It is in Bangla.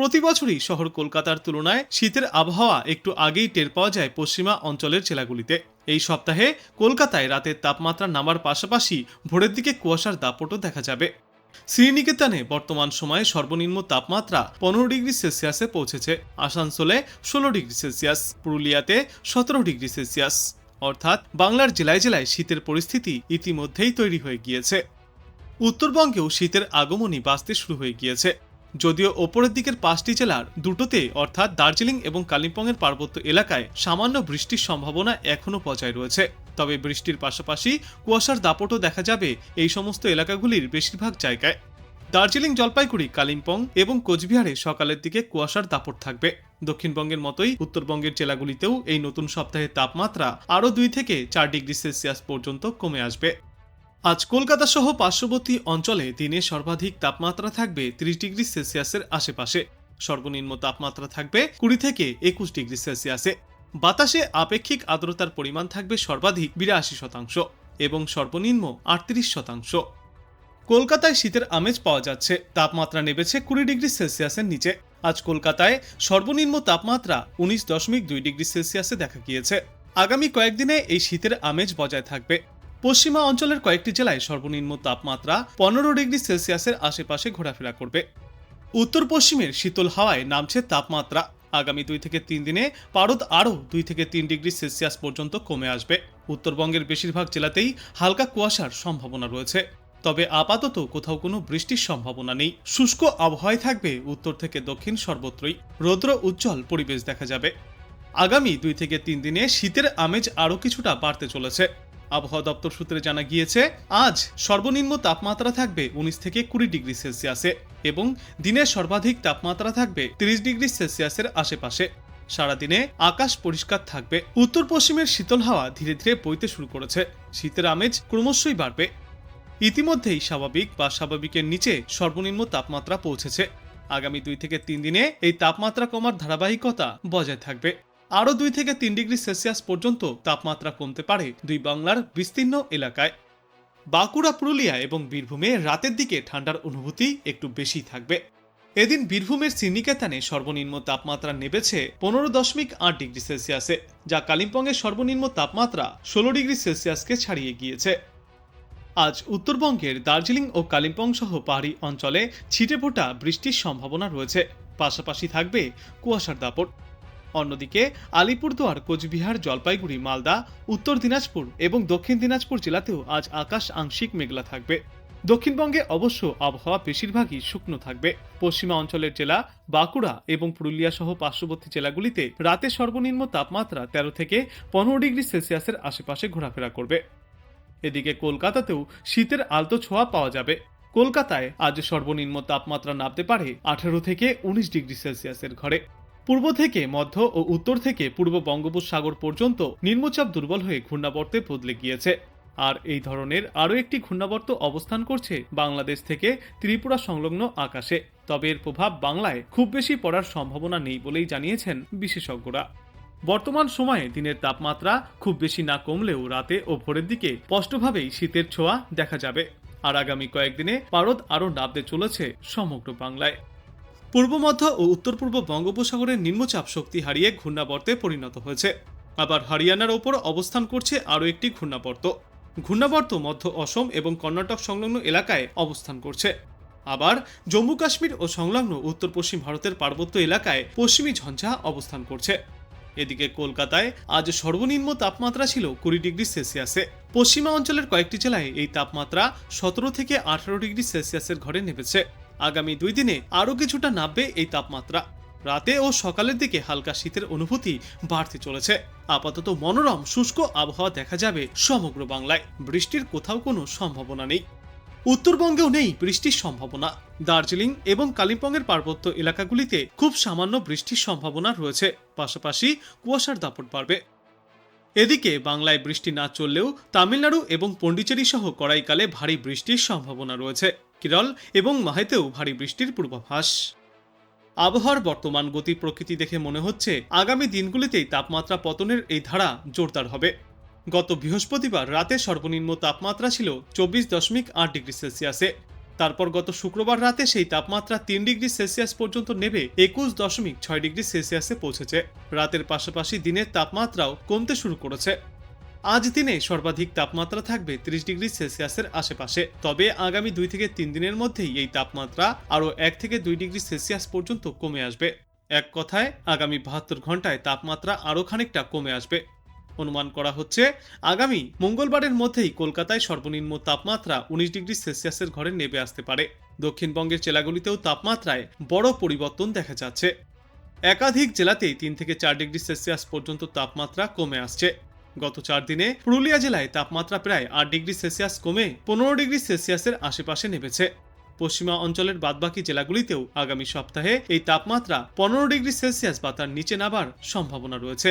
প্রতি বছরই শহর কলকাতার তুলনায় শীতের আবহাওয়া একটু আগেই টের পাওয়া যায় পশ্চিমা অঞ্চলের জেলাগুলিতে। এই সপ্তাহে কলকাতায় রাতের তাপমাত্রা নামার পাশাপাশি ভোরের দিকে কুয়াশার দাপটও দেখা যাবে। শ্রীনিকেতনে বর্তমান সময়ে সর্বনিম্ন তাপমাত্রা পনেরো ডিগ্রি সেলসিয়াসে পৌঁছেছে। আসানসোলে ষোলো ডিগ্রি সেলসিয়াস, পুরুলিয়াতে সতেরো ডিগ্রি সেলসিয়াস। অর্থাৎ বাংলার জেলায় জেলায় শীতের পরিস্থিতি ইতিমধ্যেই তৈরি হয়ে গিয়েছে। উত্তরবঙ্গেও শীতের আগমনই বাঁচতে শুরু হয়ে গিয়েছে। যদিও ওপরের দিকের পাঁচটি জেলার দুটোতে, অর্থাৎ দার্জিলিং এবং কালিম্পংয়ের পার্বত্য এলাকায় সামান্য বৃষ্টির সম্ভাবনা এখনও বজায় রয়েছে। তবে বৃষ্টির পাশাপাশি কুয়াশার দাপটও দেখা যাবে এই সমস্ত এলাকাগুলির বেশিরভাগ জায়গায়। দার্জিলিং জলপাইগুড়ি, কালিম্পং এবং কোচবিহারে সকালের দিকে কুয়াশার দাপট থাকবে। দক্ষিণবঙ্গের মতোই উত্তরবঙ্গের জেলাগুলিতেও এই নতুন সপ্তাহের তাপমাত্রা আরও দুই থেকে চার ডিগ্রি সেলসিয়াস পর্যন্ত কমে আসবে। আজ কলকাতা সহ পার্শ্ববর্তী অঞ্চলে দিনে সর্বাধিক তাপমাত্রা থাকবে ত্রিশ ডিগ্রি সেলসিয়াসের আশেপাশে। সর্বনিম্ন তাপমাত্রা থাকবে কুড়ি থেকে একুশ ডিগ্রি সেলসিয়াসে। বাতাসে আপেক্ষিক আর্দ্রতার পরিমাণ থাকবে সর্বাধিক বিরাশি শতাংশ এবং সর্বনিম্ন আটত্রিশ শতাংশ। কলকাতায় শীতের আমেজ পাওয়া যাচ্ছে। তাপমাত্রা নেমেছে কুড়ি ডিগ্রি সেলসিয়াসের নিচে। আজ কলকাতায় সর্বনিম্ন তাপমাত্রা উনিশ দশমিক দুই ডিগ্রি সেলসিয়াসে দেখা গিয়েছে। আগামী কয়েকদিনে এই শীতের আমেজ বজায় থাকবে। পশ্চিমা অঞ্চলের কয়েকটি জেলায় সর্বনিম্ন তাপমাত্রা পনেরো ডিগ্রি সেলসিয়াসের আশেপাশে ঘোরাফেরা করবে। উত্তর পশ্চিমের শীতল হাওয়ায় নামছে তাপমাত্রা। আগামী দুই থেকে তিন দিনে পারদ আরও দুই থেকে তিন ডিগ্রি সেলসিয়াস পর্যন্ত কমে আসবে। উত্তরবঙ্গের বেশিরভাগ জেলাতেই হালকা কুয়াশার সম্ভাবনা রয়েছে। তবে আপাতত কোথাও কোনো বৃষ্টির সম্ভাবনা নেই। শুষ্ক আবহাওয়ায় থাকবে উত্তর থেকে দক্ষিণ সর্বত্রই। রৌদ্র উজ্জ্বল পরিবেশ দেখা যাবে। আগামী দুই থেকে তিন দিনে শীতের আমেজ আরও কিছুটা বাড়তে চলেছে। আবহাওয়া দপ্তর সূত্রে জানা গিয়েছে, আজ সর্বনিম্ন তাপমাত্রা থাকবে উনিশ থেকে কুড়ি ডিগ্রি সেলসিয়াসে এবং দিনের সর্বাধিক তাপমাত্রা থাকবে তিরিশ ডিগ্রি সেলসিয়াসের আশেপাশে। সারাদিনে আকাশ পরিষ্কার থাকবে। উত্তর পশ্চিমের শীতল হাওয়া ধীরে ধীরে বইতে শুরু করেছে। শীতের আমেজ ক্রমশই বাড়বে। ইতিমধ্যেই স্বাভাবিক বা স্বাভাবিকের নিচে সর্বনিম্ন তাপমাত্রা পৌঁছেছে। আগামী দুই থেকে তিন দিনে এই তাপমাত্রা কমার ধারাবাহিকতা বজায় থাকবে। আরও দুই থেকে তিন ডিগ্রি সেলসিয়াস পর্যন্ত তাপমাত্রা কমতে পারে দুই বাংলার বিস্তীর্ণ এলাকায়। বাঁকুড়া, পুরুলিয়া এবং বীরভূমে রাতের দিকে ঠান্ডার অনুভূতি একটু বেশি থাকবে। এদিন বীরভূমের সিনিকেতানে সর্বনিম্ন তাপমাত্রা নেমেছে পনেরো দশমিক আট ডিগ্রি সেলসিয়াসে, যা কালিম্পংয়ের সর্বনিম্ন তাপমাত্রা ষোলো ডিগ্রি সেলসিয়াসকে ছাড়িয়ে গিয়েছে। আজ উত্তরবঙ্গের দার্জিলিং ও কালিম্পং সহ পাহাড়ি অঞ্চলে ছিটে ফোটা বৃষ্টির সম্ভাবনা রয়েছে। পাশাপাশি থাকবে কুয়াশার দাপট। অন্যদিকে আলিপুরদুয়ার, কোচবিহার, জলপাইগুড়ি, মালদা, উত্তর দিনাজপুর এবং দক্ষিণ দিনাজপুর জেলাতেও আজ আকাশ আংশিক মেঘলা থাকবে। দক্ষিণবঙ্গে অবশ্য আবহাওয়া বেশিরভাগই শুকনো থাকবে। পশ্চিমা অঞ্চলের জেলা বাঁকুড়া এবং পুরুলিয়া সহ পার্শ্ববর্তী জেলাগুলিতে রাতে সর্বনিম্ন তাপমাত্রা তেরো থেকে পনেরো ডিগ্রি সেলসিয়াসের আশেপাশে ঘোরাফেরা করবে। এদিকে কলকাতাতেও শীতের আলতো ছোঁয়া পাওয়া যাবে। কলকাতায় আজ সর্বনিম্ন তাপমাত্রা নামতে পারে আঠারো থেকে উনিশ ডিগ্রি সেলসিয়াসের ঘরে। পূর্ব থেকে মধ্য ও উত্তর থেকে পূর্ব বঙ্গোপসাগর পর্যন্ত নিম্নচাপ দুর্বল হয়ে ঘূর্ণাবর্তে বদলে গিয়েছে। আর এই ধরনের আরও একটি ঘূর্ণাবর্ত অবস্থান করছে বাংলাদেশ থেকে ত্রিপুরা সংলগ্ন আকাশে। তবে এর প্রভাব বাংলায় খুব বেশি পড়ার সম্ভাবনা নেই বলেই জানিয়েছেন বিশেষজ্ঞরা। বর্তমান সময়ে দিনের তাপমাত্রা খুব বেশি না কমলেও রাতে ও ভোরের দিকে স্পষ্টভাবেই শীতের ছোঁয়া দেখা যাবে। আর আগামী কয়েকদিনে পারদ আরও নামতে চলেছে সমগ্র বাংলায়। পূর্ব মধ্য ও উত্তর পূর্ব বঙ্গোপসাগরের নিম্নচাপ শক্তি হারিয়ে ঘূর্ণাবর্তে পরিণত হয়েছে। আবার হরিয়ানার ওপর অবস্থান করছে আরও একটি ঘূর্ণাবর্ত। ঘূর্ণাবর্ত মধ্য অসম এবং কর্ণাটক সংলগ্ন এলাকায় অবস্থান করছে। আবার জম্মু কাশ্মীর ও সংলগ্ন উত্তর পশ্চিম ভারতের পার্বত্য এলাকায় পশ্চিমী ঝঞ্ঝা অবস্থান করছে। এদিকে কলকাতায় আজ সর্বনিম্ন তাপমাত্রা ছিল কুড়ি ডিগ্রি সেলসিয়াসে পশ্চিমা অঞ্চলের কয়েকটি জেলায় এই তাপমাত্রা সতেরো থেকে আঠারো ডিগ্রি সেলসিয়াসের ঘরে নেমেছে। আগামী দুই দিনে আরও কিছুটা নামবে এই তাপমাত্রা। রাতে ও সকালের দিকে হালকা শীতের অনুভূতি বাড়তে চলেছে। আপাতত মনোরম, শুষ্ক আবহাওয়া দেখা যাবে সমগ্র বাংলায়। বৃষ্টির কোথাও কোনো সম্ভাবনা নেই। উত্তরবঙ্গেও নেই বৃষ্টির সম্ভাবনা। দার্জিলিং এবং কালিম্পংয়ের পার্বত্য এলাকাগুলিতে খুব সামান্য বৃষ্টির সম্ভাবনা রয়েছে। পাশাপাশি কুয়াশার দাপট বাড়বে। এদিকে বাংলায় বৃষ্টি না চললেও তামিলনাড়ু এবং পণ্ডিচেরি সহ কড়াইকালে ভারী বৃষ্টির সম্ভাবনা রয়েছে। কেরল এবং মাহেতেও ভারী বৃষ্টির পূর্বাভাস। আবহাওয়ার বর্তমান গতি প্রকৃতি দেখে মনে হচ্ছে আগামী দিনগুলিতেই তাপমাত্রা পতনের এই ধারা জোরদার হবে। গত বৃহস্পতিবার রাতে সর্বনিম্ন তাপমাত্রা ছিল চব্বিশ দশমিক আট ডিগ্রি সেলসিয়াসে। তারপর গত শুক্রবার রাতে সেই তাপমাত্রা তিন ডিগ্রি সেলসিয়াস পর্যন্ত নেবে একুশ দশমিক ছয় ডিগ্রি সেলসিয়াসে পৌঁছেছে। রাতের পাশাপাশি দিনের তাপমাত্রাও কমতে শুরু করেছে। আজ দিনে সর্বাধিক তাপমাত্রা থাকবে ত্রিশ ডিগ্রি সেলসিয়াসের আশেপাশে। তবে আগামী দুই থেকে তিন দিনের মধ্যেই এই তাপমাত্রা আরও এক থেকে দুই ডিগ্রি সেলসিয়াস পর্যন্ত কমে আসবে। এক কথায়, আগামী বাহাত্তর ঘন্টায় তাপমাত্রা আরও খানিকটা কমে আসবে। অনুমান করা হচ্ছে, আগামী মঙ্গলবারের মধ্যেই কলকাতায় সর্বনিম্ন তাপমাত্রা উনিশ ডিগ্রি সেলসিয়াসের ঘরে নেমে আসতে পারে। দক্ষিণবঙ্গের জেলাগুলিতেও তাপমাত্রায় বড় পরিবর্তন দেখা যাচ্ছে। একাধিক জেলাতেই তিন থেকে চার ডিগ্রি সেলসিয়াস পর্যন্ত তাপমাত্রা কমে আসছে। গত চার দিনে পুরুলিয়া জেলায় তাপমাত্রা প্রায় আট ডিগ্রি সেলসিয়াস কমে পনেরো ডিগ্রি সেলসিয়াসের আশেপাশে নেমেছে। পশ্চিমা অঞ্চলের বাদবাকি জেলাগুলিতেও আগামী সপ্তাহে এই তাপমাত্রা পনেরো ডিগ্রি সেলসিয়াস বা তার নিচে নামার সম্ভাবনা রয়েছে।